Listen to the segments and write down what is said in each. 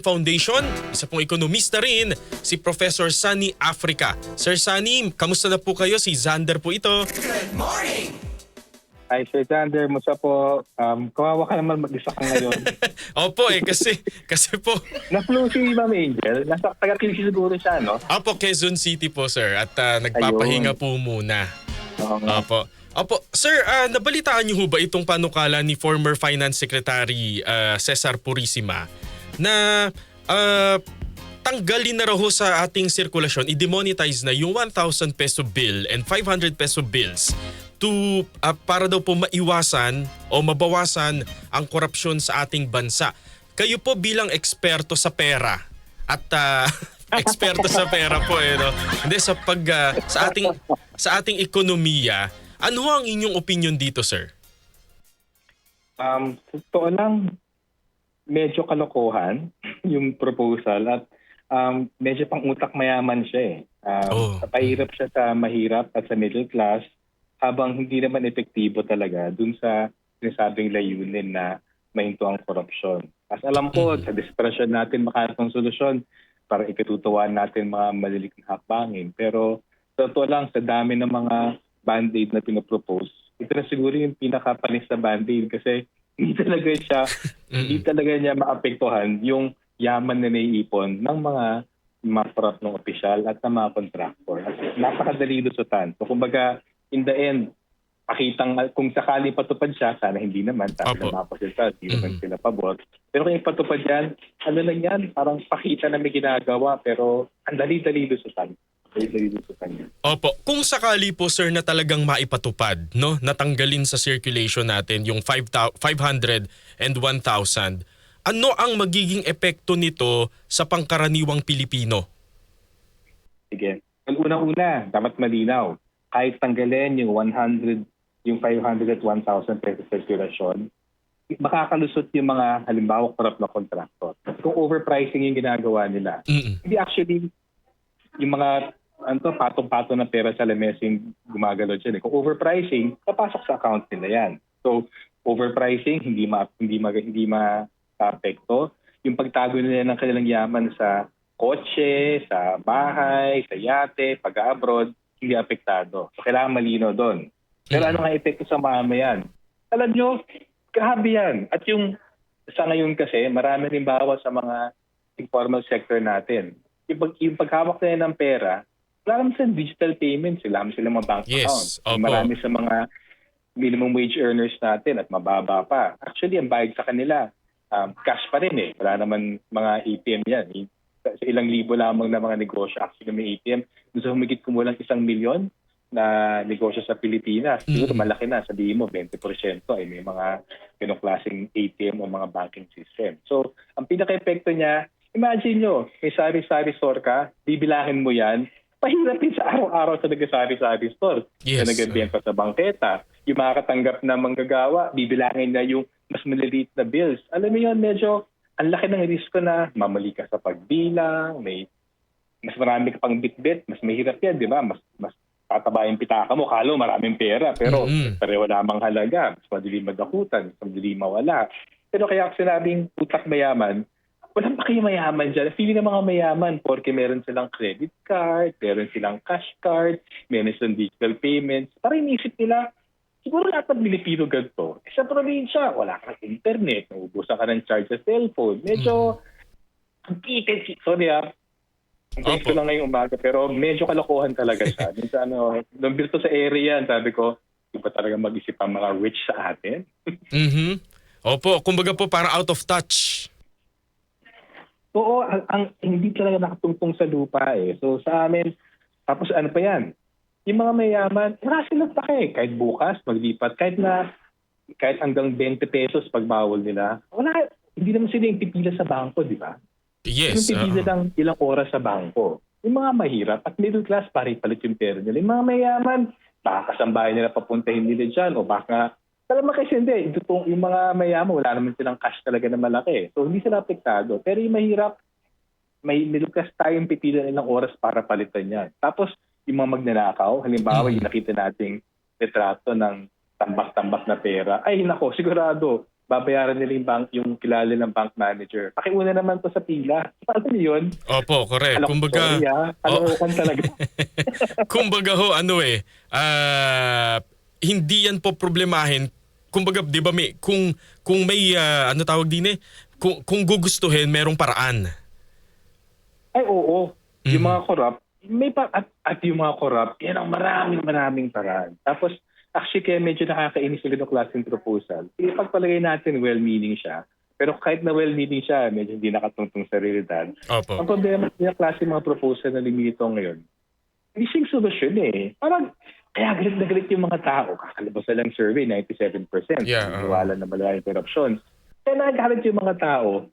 Foundation, isa pong ekonomista rin, si Professor Sunny Africa. Sir Sunny, kamusta na po kayo? Si Xander po ito. Hi, Sir Sander. Musta po? Um, kawawa ka naman mag-isa ka ngayon. Opo eh, kasi, kasi po, Na-flu si Ma'am Angel. Nasa taga-Kilsi siguro siya, no? Opo, Quezon City po sir at ah, nagpapahinga po muna. Oo nga. Opo. Opo, sir, ah, nabalitaan niyo ba itong panukala ni former Finance Secretary ah, Cesar Purisima na ah, tanggalin na raw ho sa ating sirkulasyon, i-demonetize na yung 1,000 peso bill and 500 peso bills to ah, para daw po maiwasan o mabawasan ang korupsyon sa ating bansa. Kayo po bilang eksperto sa pera at ah, eksperto sa pera po eh no. Hindi sa pag ah, sa ating sa ating ekonomiya, ano ang inyong opinion dito, sir? Um, totoo lang, medyo kalokohan yung proposal at um, medyo pang utak mayaman siya eh. Um, Oh. Pahirap siya sa mahirap at sa middle class habang hindi naman epektibo talaga dun sa sinasabing layunin na mahinto ang korupsyon. As alam ko, Mhm. sa desperasyon natin makahanap ng solusyon para ikatutuwan natin mga maliliit na hakbangin. Pero sa totoo lang, sa dami ng mga band-aid na pinopropose, ito na siguro yung pinakapanis na band-aid kasi hindi talaga siya, hindi talaga niya maapektuhan yung yaman na naiipon ng mga mga ng opisyal at ng mga contractor. At napakadali lusutan. So kumbaga, in the end, pakitang kung sakali patupad siya, sana hindi naman, sabi Opo. mga opisyal, hindi naman Mhm. sila pabor. Pero kung ipatupad yan, ano lang yan, parang pakita na may ginagawa, pero ang dali-dali lusutan. Opo, kung sakali po sir na talagang maipatupad, no, natanggalin sa circulation natin yung 5,000 500 and 1,000, ano ang magiging epekto nito sa pangkaraniwang Pilipino? Sige. Ang unang-una, dapat malinaw. Kahit tanggalin yung 100, yung 500 at 1,000 pesos circulation, makakalusot yung mga halimbawa corrupt na contractor. Kung overpricing yung ginagawa nila, Mm-mm. hindi actually yung mga ano to, patong-patong na pera sa lamesa yung gumagalaw dyan. eh. Kung overpricing, papasok sa account nila yan. So, overpricing, hindi ma hindi ma hindi ma apekto. Yung pagtago nila ng kanilang yaman sa kotse, sa bahay, sa yate, pag-abroad, hindi apektado. So, kailangan malino doon. Pero ano nga epekto sa mamayan? Alam nyo, grabe yan. At yung sa ngayon kasi, marami rin bawas sa mga informal sector natin. Yung, pag, yung paghawak nila ng pera, wala naman sa digital payments. Wala naman silang mga bank Yes, accounts. opo. Marami sa mga minimum wage earners natin at mababa pa. Actually, ang bayad sa kanila, um, cash pa rin eh. Wala naman mga ATM yan. Sa ilang libo lamang na mga negosyo actually may ATM. Doon sa humigit kumulang isang milyon na negosyo sa Pilipinas. Siguro Mm. malaki na. Sabihin mo, 20% ay may mga ganong klaseng ATM o mga banking system. So, ang pinaka-epekto niya, imagine nyo, may sari-sari store ka, bibilangin mo yan, pahirapin sa araw-araw sa nag-sari-sari store. Yes. Na nagbebenta sa bangketa. Yung makakatanggap na manggagawa, bibilangin na yung mas maliliit na bills. Alam mo yun, medyo ang laki ng risko na mamali ka sa pagbilang, may mas marami ka pang bitbit, mas mahirap yan, di ba? Mas, mas tataba yung pitaka mo, kalo maraming pera, pero Mhm. pareho lamang halaga, mas madali madakutan, mas madali mawala. Pero kaya ako sinabing utak mayaman, walang pa kayo mayaman dyan. Feeling ng mga mayaman, porque meron silang credit card, meron silang cash card, meron silang digital payments. Para inisip nila, siguro lahat ng Pilipino ganito. Eh, sa probinsya, wala kang internet, naubusan ka ng charge sa cellphone. Medyo, ang kitid, sorry ah, ang gusto lang ngayong umaga, pero medyo kalokohan talaga siya. Dun sa ano, nung birto sa area, sabi ko, iba talaga mag-isip ang mga rich sa atin. Mhm. Opo, kumbaga po parang out of touch. Oo, ang, ang hindi talaga nakatungtong sa lupa eh. So sa amin, tapos ano pa yan? Yung mga mayaman, wala silang pake. Kahit bukas, maglipat. Kahit na, kahit hanggang 20 pesos pag bawal nila, wala, hindi naman sila yung pipila sa bangko, di ba? Yes. yung pipila oo. lang ilang oras sa bangko. Yung mga mahirap at middle class, pare palit yung pera nila. Yung mga mayaman, baka kasambahay nila papuntahin nila dyan o baka alam mo kasi hindi, ito pong, yung mga mayaman, wala naman silang cash talaga na malaki. So hindi sila apektado. Pero yung mahirap, may middle class tayong pipila ilang oras para palitan yan. Tapos yung mga magnanakaw, halimbawa yung nakita nating retrato ng tambak-tambak na pera, ay nako, sigurado, babayaran nila yung, bank, yung kilala ng bank manager. Pakiuna naman to sa pila. Paano yun? Opo, correct. Alam Kumbaga, sorry, ah. Kalokohan talaga. kumbaga ho, ano eh, ah, hindi yan po problemahin. Kumbaga, di ba may, kung, kung may, ah, ano tawag din eh, kung, kung gugustuhin, merong paraan. Ay, oo. Yung Mhm. mga corrupt, may pa, at, at yung mga corrupt, yan ang maraming maraming paraan. Tapos, actually, kaya medyo nakakainis yung ganong klaseng proposal. Ipagpalagay natin well-meaning siya. Pero kahit na well-meaning siya, medyo hindi nakatungtong sa realidad. Opo. Ang problema sa yung klase mga proposal na limito ngayon, hindi siyang solusyon eh. Parang, kaya galit na galit yung mga tao. Kakalabas na lang survey, 97%. Yeah, oo. Wala na malaking korupsyon. Kaya nagalit yung mga tao.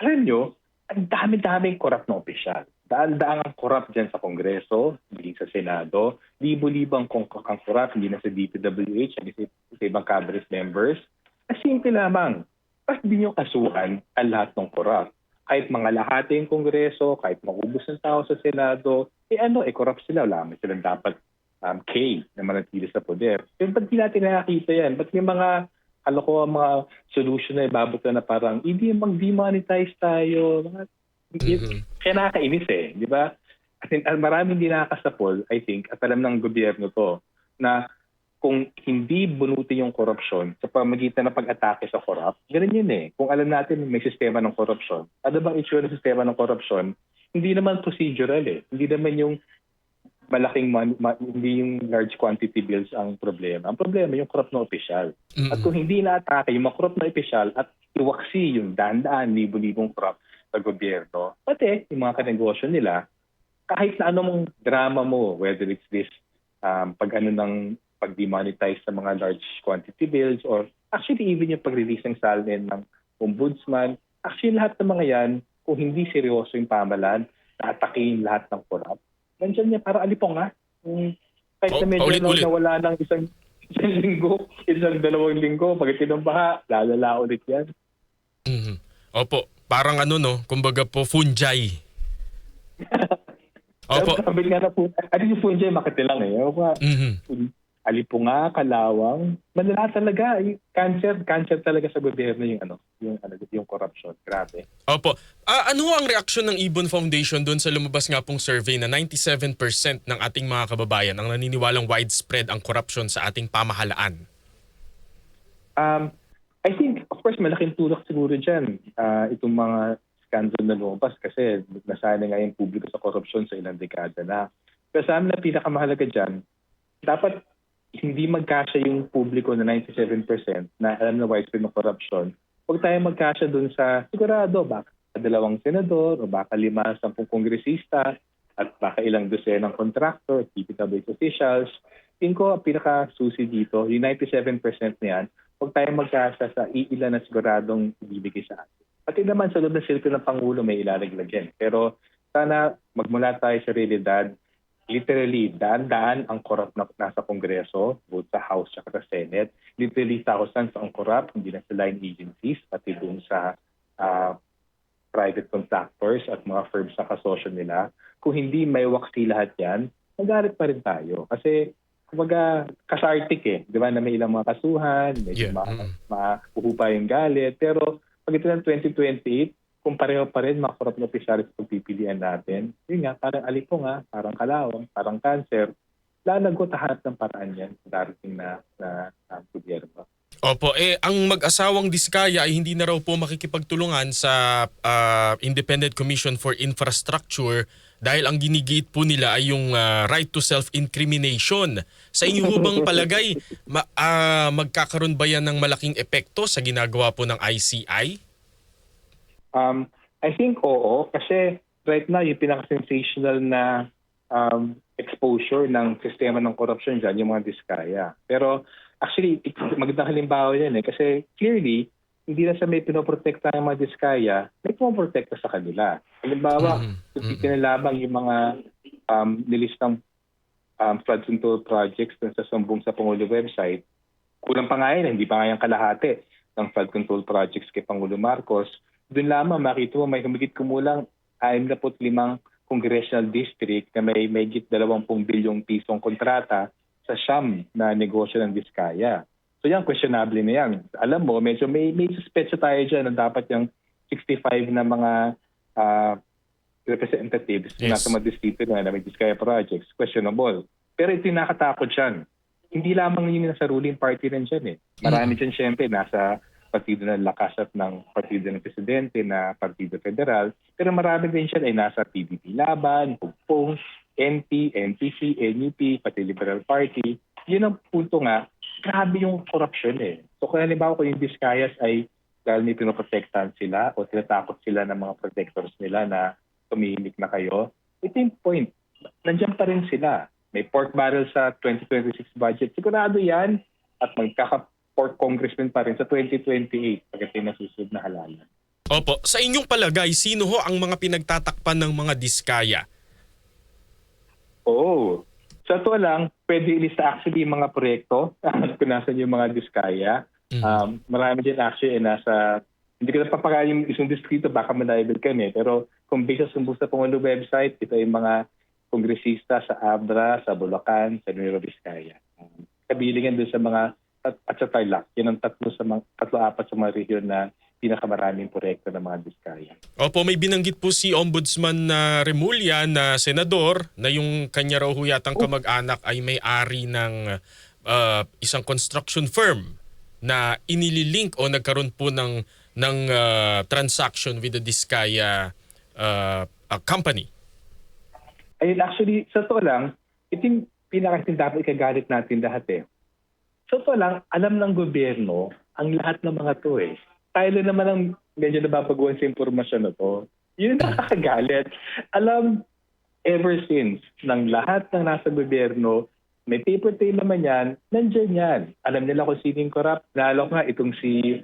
Alam nyo, ang dami-daming corrupt na opisyal. Daan-daan ang corrupt dyan sa Kongreso, hindi sa Senado, libo-libang kong ang corrupt, hindi na sa DPWH, hindi sa, sa ibang cabinet members. Ang simple lamang, bakit hindi nyo kasuhan ang lahat ng corrupt? Kahit mga lahati yung Kongreso, kahit maubos ng tao sa Senado, eh ano, eh corrupt sila. Wala naman silang dapat um, K na manatili sa poder. Pero ba't di natin nakakita yan? Ba't may mga ano ko mga solution na ibabot na parang hindi mag-demonetize tayo. Mga, Mhm. Kaya nakakainis eh, di ba? At maraming hindi nakakasapol, I think, at alam ng gobyerno to, na kung hindi bunutin yung korupsyon sa pamagitan ng pag-atake sa corrupt, ganun yun eh. Kung alam natin may sistema ng korupsyon, ano bang issue ng sistema ng korupsyon? Hindi naman procedural eh. Hindi naman yung malaking mon- ma- hindi yung large quantity bills ang problema. Ang problema yung corrupt na opisyal. At Mhm. kung hindi na-atake yung mga corrupt na opisyal at iwaksi yung daan-daan, libo-libong corrupt sa gobyerno, pati yung mga kanegosyo nila, kahit na anong drama mo, whether it's this um, pag ano ng pag-demonetize sa mga large quantity bills or actually even yung pag-release ng salin ng ombudsman, actually lahat ng mga yan, kung hindi seryoso yung pamalan, na-atakein lahat ng corrupt, nandiyan niya para alipong nga. Yung, kahit na Oh, medyo na, nawala ng isang isang linggo, isang dalawang linggo, pag tinumbaha, lalala ulit yan. Mhm. Opo, parang ano no, kumbaga po fungi. Opo. Sabi nga na po, ano yung po dyan, makatilang eh. Yung mga Mhm. Alipunga, kalawang, malala talaga. Yung Cancer, cancer talaga sa gobyerno yung ano, yung ano, yung corruption. Grabe. Opo. Ah, ano ang reaksyon ng Ibon Foundation doon sa lumabas nga pong survey na 97% ng ating mga kababayan ang naniniwalang widespread ang corruption sa ating pamahalaan? Um, I think, of course, malaking tulak siguro dyan ah, itong mga scandal na lumabas kasi nasanay nga yung publiko sa korupsyon sa ilang dekada na. Pero sa amin na pinakamahalaga dyan, dapat hindi magkasya yung publiko na 97% na alam na widespread ng corruption. Huwag tayo magkasya dun sa sigurado baka dalawang senador o baka lima, sampung kongresista at baka ilang dosenang contractor, DPWH officials. Tingin ko pinaka-susi dito, yung 97% na yan, huwag tayong magkasa sa iilan na siguradong ibibigay sa atin. Pati naman sa loob ng sirkul ng Pangulo may ilalaglag yan. Pero sana magmula tayo sa realidad, literally, daan-daan ang corrupt na nasa Kongreso, both sa House at sa Senate. Literally, thousands ang corrupt, hindi na sa line agencies, pati dun sa ah, private contractors at mga firms na kasosyo nila. Kung hindi may waksi lahat yan, magalit pa rin tayo. Kasi, kumbaga, kasartik eh. Di ba, na may ilang mga kasuhan, medyo Yeah, ma- mm. makuhupa yung galit. Pero, pag ito ng 2028, kung pareho pa rin mga corrupt na sa pagpipilian natin, yun nga, parang alipo nga, parang kalawang, parang cancer, lalagot at hanap ng paraan yan sa darating na, na, na gobyerno. Opo, eh ang mag-asawang Diskaya ay hindi na raw po makikipagtulungan sa ah, Independent Commission for Infrastructure dahil ang ginigit po nila ay yung ah, right to self-incrimination. Sa inyo ho bang palagay, ma- ah, magkakaroon ba yan ng malaking epekto sa ginagawa po ng ICI? Um, I think oo, kasi right now yung pinaka-sensational na um, exposure ng sistema ng corruption dyan, yung mga diskaya. Pero actually, magandang halimbawa yan eh, kasi clearly, hindi na sa may pinoprotekta ng mga diskaya, may pumoprotekta sa kanila. Halimbawa, Mhm, kung mhm. ikinalabang yung mga um, nilistang um, flood control projects dun sa sumbong sa Pangulo website, kulang pa nga yun, hindi pa nga yung kalahati ng flood control projects kay Pangulo Marcos. Doon lamang makita mo may humigit kumulang 65 congressional district na may megit 20 bilyong pisong kontrata sa siyam na negosyo ng Diskaya. So yan, questionable na yan. Alam mo, medyo may, may suspecha tayo dyan na dapat yung 65 na mga ah, representatives Yes. na nasa mga distrito na, na may Diskaya projects, questionable. Pero ito yung nakatakot dyan. Hindi lamang yun yung nasa ruling party rin dyan eh. Marami dyan syempre nasa partido ng lakas at ng partido ng presidente na partido federal. Pero marami din siya ay nasa PDP Laban, Hugpong, NP, NPC, NUP, pati Liberal Party. Yun ang punto nga, grabe yung corruption eh. So kung halimbawa kung yung Discayas ay dahil may pinoprotektahan sila o tinatakot sila ng mga protectors nila na tumihimik na kayo, ito yung point. Nandiyan pa rin sila. May pork barrel sa 2026 budget. Sigurado yan at magkaka-pork congressman pa rin sa 2028 pag ito nasusunod na halalan. Opo, sa inyong palagay, sino ho ang mga pinagtatakpan ng mga diskaya? Oo. Sa to lang, pwede ilista actually yung mga proyekto kung nasan yung mga diskaya. Mhm. Um, marami din actually eh, nasa, hindi ko napapakaya yung isang distrito, baka malibel kami. Pero kung based sa sumbong sa Pangulo website, ito yung mga kongresista sa Abra, sa Bulacan, sa Nueva Vizcaya. Um, kabilingan doon sa mga, at, at sa Tarlac. Yan ang tatlo sa mga, tatlo apat sa mga region na pinakamaraming proyekto ng mga diskaya. Opo, may binanggit po si Ombudsman na Remulla na senador na yung kanya raw ho yatang kamag-anak ay may-ari ng uh, isang construction firm na inililink o nagkaroon po ng ng uh, transaction with the Diskaya uh, uh, company. Ayun, actually, sa to lang, ito yung pinakasin dapat ikagalit natin lahat eh. Sa to lang, alam ng gobyerno ang lahat ng mga to eh. Tayo lang naman ang medyo nababaguhan sa impormasyon na to. Yun ang nakakagalit. Alam, ever since, ng lahat ng nasa gobyerno, may paper trail naman yan, nandyan yan. Alam nila kung sino yung corrupt. Lalo nga itong si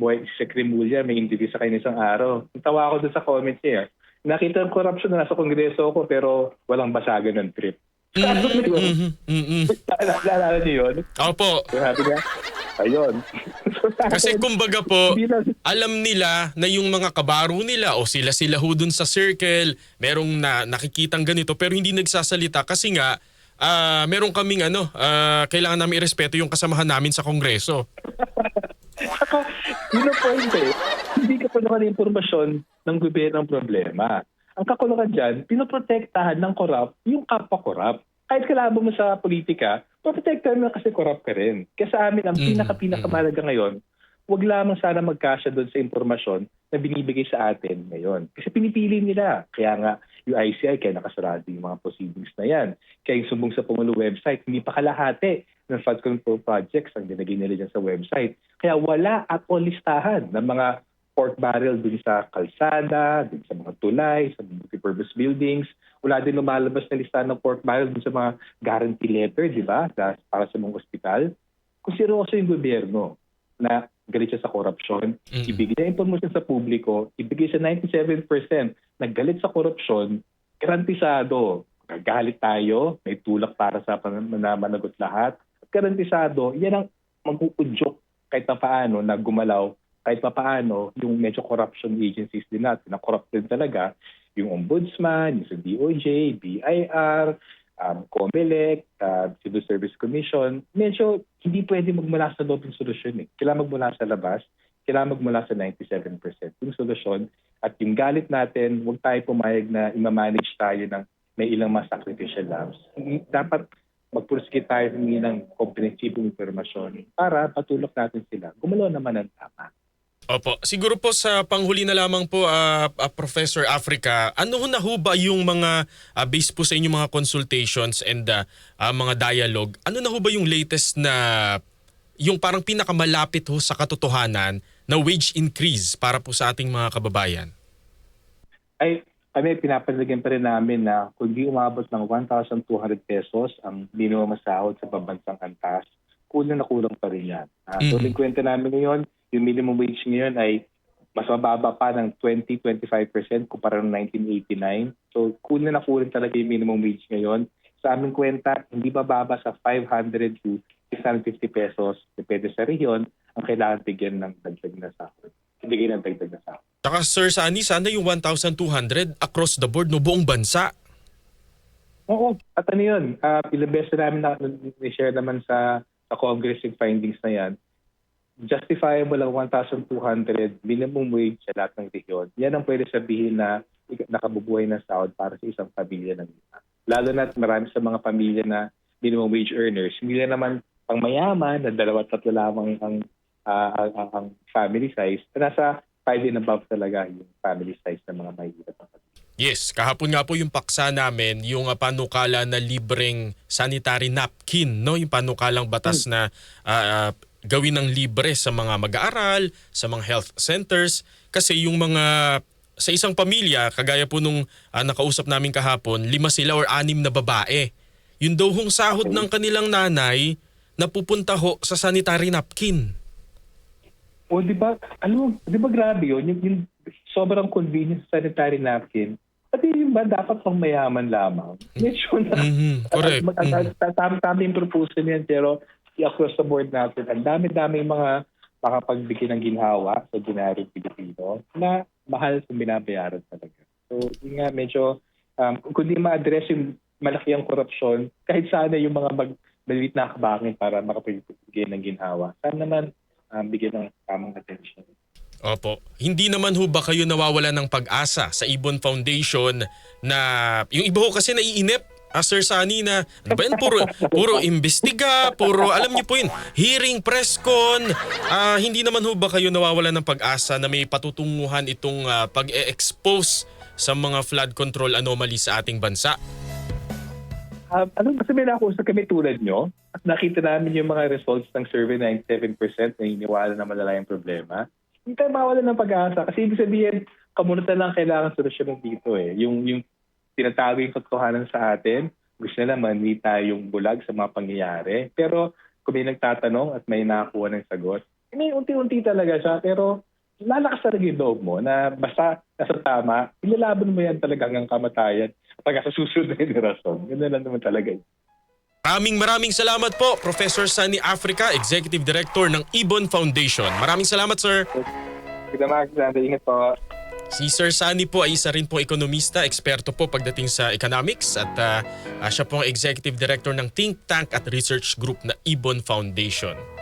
Boy, si Cremulya, may interview sa kanya isang araw. Tawa ako doon sa comments niya. Nakita ang corruption na nasa kongreso ko pero walang basagan ng trip. Mhm, mhm. Naalala niyo yun? Opo, Sabi niya, ayun. kasi kumbaga po, alam nila na yung mga kabaro nila o sila sila ho dun sa circle, merong na, nakikitang ganito pero hindi nagsasalita kasi nga ah, meron kaming ano, ah, kailangan namin irespeto yung kasamahan namin sa kongreso. Saka, yun ang point eh. Hindi ka pa naman impormasyon ng gobyerno ang problema. Ang kakulangan dyan, pinoprotektahan ng corrupt yung kapwa-corrupt. Kahit kalaban mo sa politika, protektahan mo kasi corrupt ka rin. Kaya sa amin, ang Mhm, pinaka-pinakamalaga ngayon, wag lamang sana magkasya doon sa impormasyon na binibigay sa atin ngayon. Kasi pinipili nila. Kaya nga, yung ICI, kaya nakasarado yung mga proceedings na yan. Kaya yung sumbong sa Pangulo website, hindi pa kalahati ng flood control projects ang dinagay nila dyan sa website. Kaya wala at all listahan ng mga pork barrel dun sa kalsada, dun sa mga tulay, sa multipurpose buildings. Wala din lumalabas na listahan ng pork barrel dun sa mga guarantee letter, di ba, para sa mga ospital. Kung seryoso yung gobyerno na galit siya sa korupsyon, Mhm. ibigay niya impormasyon sa publiko, ibigay sa 97% na galit sa korupsyon, garantisado, gagalit tayo, may tulak para sa pan- na managot lahat. At garantisado, yan ang mag-uudyok kahit pa paano na gumalaw, kahit pa paano yung medyo corruption agencies din natin, na corrupt din talaga, yung ombudsman, yung sa DOJ, BIR, um, COMELEC, uh, Civil Service Commission, medyo hindi pwede magmula sa loob yung solusyon. Eh. Kailangan magmula sa labas, kailangan magmula sa 97% yung solusyon. At yung galit natin, huwag tayo pumayag na imamanage tayo ng may ilang mga sacrificial. Hindi- Dapat magpursikit tayo ng komprehensibong impormasyon para patulok natin sila. Gumalaw naman ang tama. Opo, siguro po sa panghuli na lamang po ah, ah, Professor Africa, ano na ho ba yung mga ah, based po sa inyong mga consultations and ah, ah, mga dialogue, ano na ho ba yung latest na yung parang pinakamalapit ho sa katotohanan na wage increase para po sa ating mga kababayan? ay kami pinapaligyan pa rin namin na kung di umabot ng 1,200 pesos ang minimum sahod sa pabansang antas, kulang na kulang pa rin yan. Uh, So, Mhm. yung kwenta namin ngayon, yung minimum wage ngayon ay mas mababa pa ng 20-25% kumpara ng 1989. So, kulang na kulang talaga yung minimum wage ngayon. Sa aming kwenta, hindi bababa sa 500 to 650 pesos, depende sa rehiyon, ang kailangan bigyan ng dagdag na sahod. Bigay ng dagdag na sahod. Tsaka Sir Sani, sana yung 1,200 across the board no buong bansa. Oo, at ano yun, uh, ilang beses na namin na, share naman sa sa Congress yung findings na yan, justifiable ang 1,200 minimum wage sa lahat ng rehiyon. Yan ang pwede sabihin na nakabubuhay na sahod para sa isang pamilya ng lima. Lalo na marami sa mga pamilya na minimum wage earners. Hindi na naman pang mayaman na dalawa tatlo lamang ang, ah, ang, ang, ang family size. Nasa 5 and above talaga yung family size ng mga mahihirap na pamilya. Yes, kahapon nga po yung paksa namin, yung uh, panukala na libreng sanitary napkin, no? Yung panukalang batas na ah, ah, gawin ng libre sa mga mag-aaral, sa mga health centers kasi yung mga sa isang pamilya, kagaya po nung ah, nakausap namin kahapon, lima sila or anim na babae. Yun daw hong sahod ng kanilang nanay napupunta ho sa sanitary napkin. O di ba, ano, di ba grabe yun? Yung, yung sobrang convenience sa sanitary napkin. Pati yung ba dapat pang mayaman lamang? Medyo na. Mhm, correct. At- at- at- Tama tama yung proposal yan, pero i-across the board natin, ang dami-dami mga makapagbigay ng ginhawa sa ordinaryong Pilipino na mahal kung binabayaran talaga. So, yun nga, medyo, um, kung di ma-address yung malaki ang korupsyon, kahit sana yung mga mag maliit na kabangin para makapagbigay ng ginhawa, sana naman um, bigyan ng tamang attention. Opo. Hindi naman ho ba kayo nawawala ng pag-asa sa Ibon Foundation na yung iba ho kasi naiinip Ah, Sir Sunny na ano ba yan? Puro, puro imbestiga, puro alam niyo po yun, hearing press con. Ah, hindi naman ho ba kayo nawawala ng pag-asa na may patutunguhan itong ah, pag-e-expose sa mga flood control anomaly sa ating bansa? Um, ano kasi may nakausap kami tulad nyo at nakita namin yung mga results ng survey 97% na iniwala na malala yung problema. Hindi tayo mawala ng pag-asa kasi ibig sabihin kamunita lang kailangan solusyon dito eh. Yung, yung tinatago yung katotohanan sa atin, gusto nila mani tayong bulag sa mga pangyayari. Pero kung may nagtatanong at may nakakuha ng sagot, may unti-unti talaga siya pero lalakas talaga yung loob mo na basta nasa tama, ilalaban mo yan talaga hanggang kamatayan pag sa susunod na henerasyon. Ganun lang naman talaga. yun. Maraming maraming salamat po, Professor Sunny Africa, Executive Director ng Ibon Foundation. Maraming salamat, sir. Kita Max, ingat po. Si Sir Sunny po ay isa rin pong ekonomista, eksperto po pagdating sa economics at ah, siya po ang executive director ng think tank at research group na Ibon Foundation.